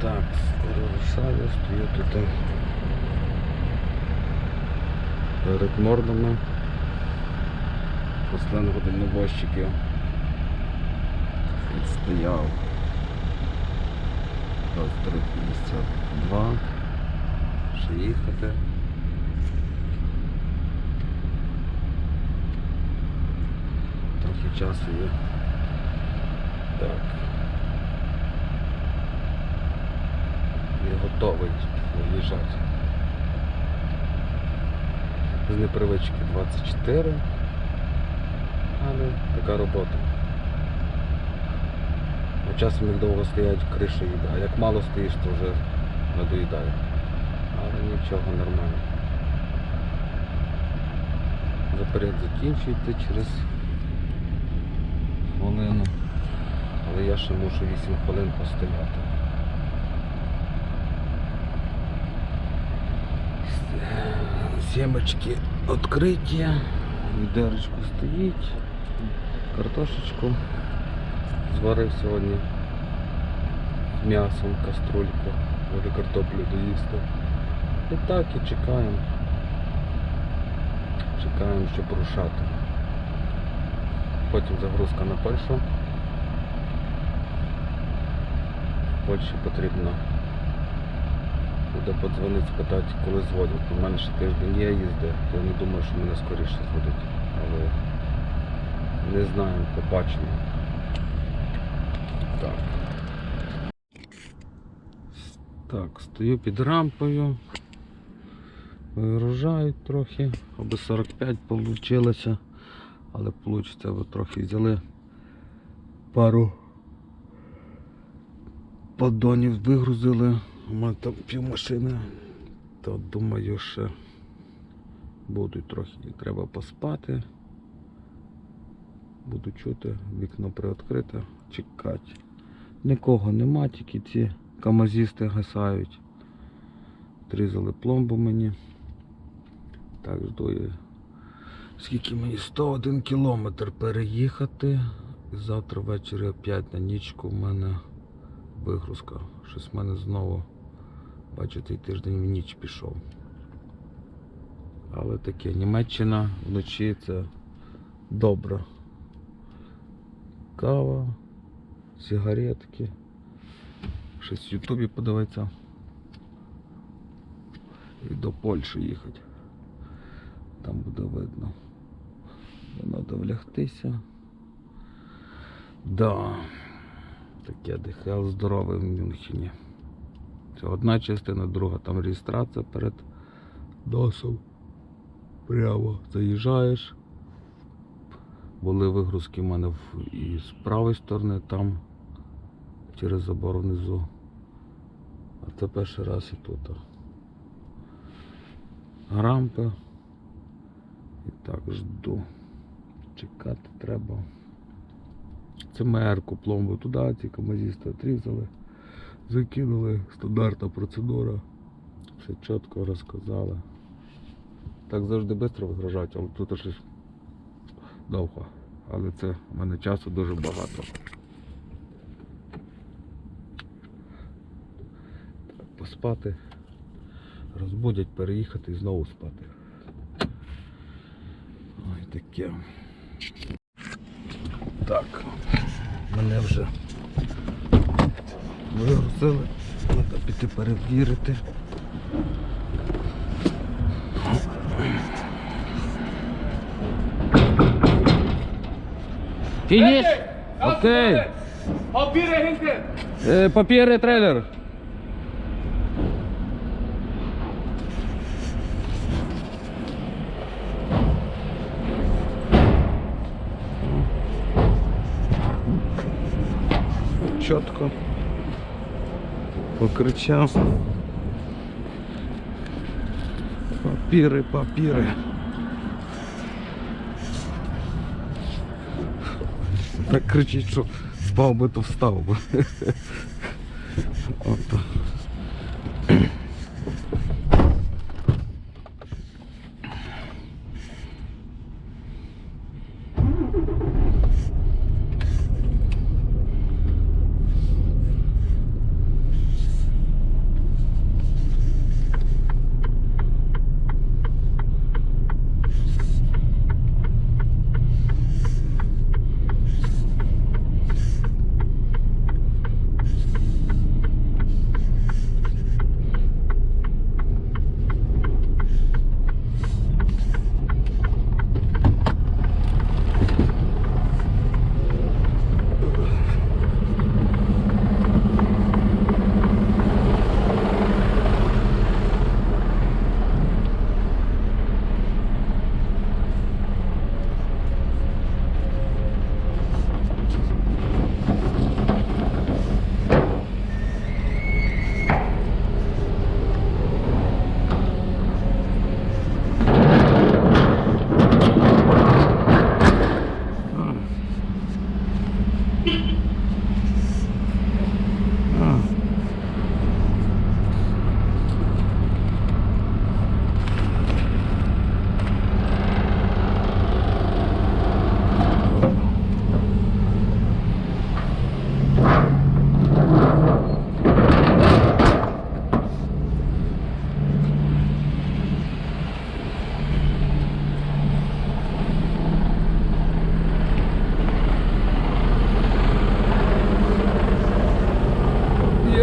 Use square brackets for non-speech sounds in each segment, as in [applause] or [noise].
Так, рушаю, стою тут перед мордами. Посланого дальнобойщиків. Відстояв. 23.52. Ще їхати. Трохи часу є. Так. Я готовий виїжджати. З непривички 24. Але така робота. А часом як довго стоять, криша їде. А як мало стоїш, то вже надоїдає. Але нічого нормально. Заперед закінчується через хвилину. Але я ще мушу 8 хвилин постояти. Сімочки відкриті, відерочку стоїть, картошечку зварив сьогодні з м'ясом каструльку, може картоплю доїсти. І так і чекаємо. Чекаємо, щоб рушати. Потім загрузка на Польщу. В Польщі потрібно буде подзвонити, спитати, коли зводять. У мене ще тиждень є їздити, я не думаю, що мене скоріше зводять. Але не знаємо, побачимо. Так. Так, стою під рампою. Вигружають трохи, аби 45 вийшло. Але вийде, бо трохи взяли пару поддонів вигрузили. У мене там пів машини. То думаю, ще будуть трохи треба поспати. Буду чути, вікно приоткрите, чекати. Нікого нема, тільки ці камазісти гасають. Трізали пломбу мені. Так, жду я. Скільки мені 101 кілометр переїхати. Завтра ввечері опять на нічку в мене вигрузка. Щось в мене знову, бачите, тиждень в ніч пішов. Але таке, Німеччина вночі це добре. Кава, сигаретки. Щось в Ютубі подивитися. І до Польщі їхати. Там буде видно. Треба влягтися. Да. Таке дихав здоровий в Мюнхені. Це одна частина, друга там реєстрація перед носом. Прямо заїжджаєш. Були вигрузки в мене і з правої сторони, там через забор внизу. А це перший раз і тут. Рампа. І так жду. Чекати треба. Це мерку пломбу туди, ці камазісти отрізали, закинули, стандартна процедура. Все чітко розказали. Так завжди швидко вигружають, але тут щось довго. Але це в мене часу дуже багато. Так, поспати, розбудять, переїхати і знову спати. Ой, таке. Так, мене вже вигрузили. Треба піти перевірити. Фініш? Окей. Papiere hinten! Е, Папіри трейлер. Чітко. Покричав. Папіри, папіри. Так кричить, що спав би, то встав би. [laughs] Ото.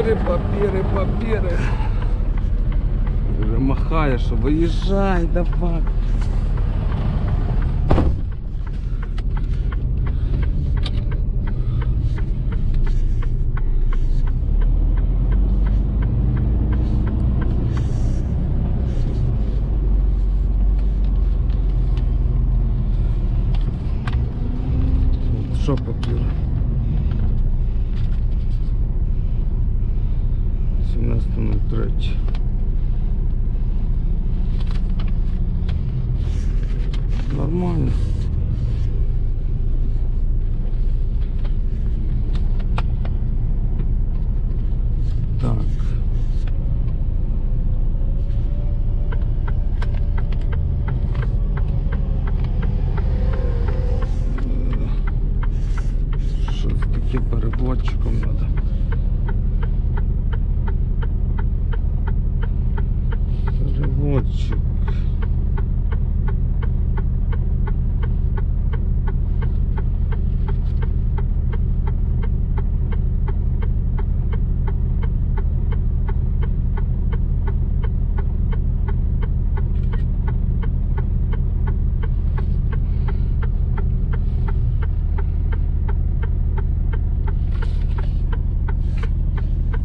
Папіри, папіри, папіри. Махає, виїжджай, давай. Що папір? 17.03 Нормально. Так. Що це таке переводчиком треба? Переводчик.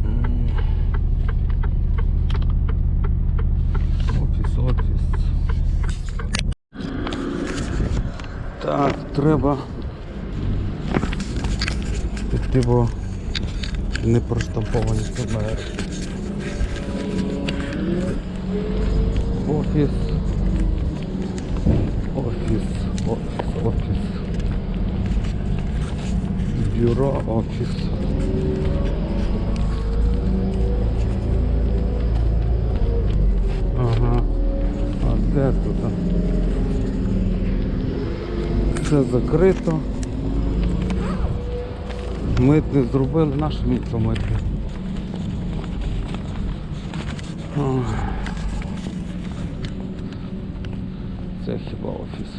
М. Офіс, офіс. Так, треба піти, бо не проштамповані камери. Офіс. Офіс, офіс, офіс. Бюро, офіс. Ага. А де тут? Все закрито. Митник зробили, наш місто мити. Це хіба офіс.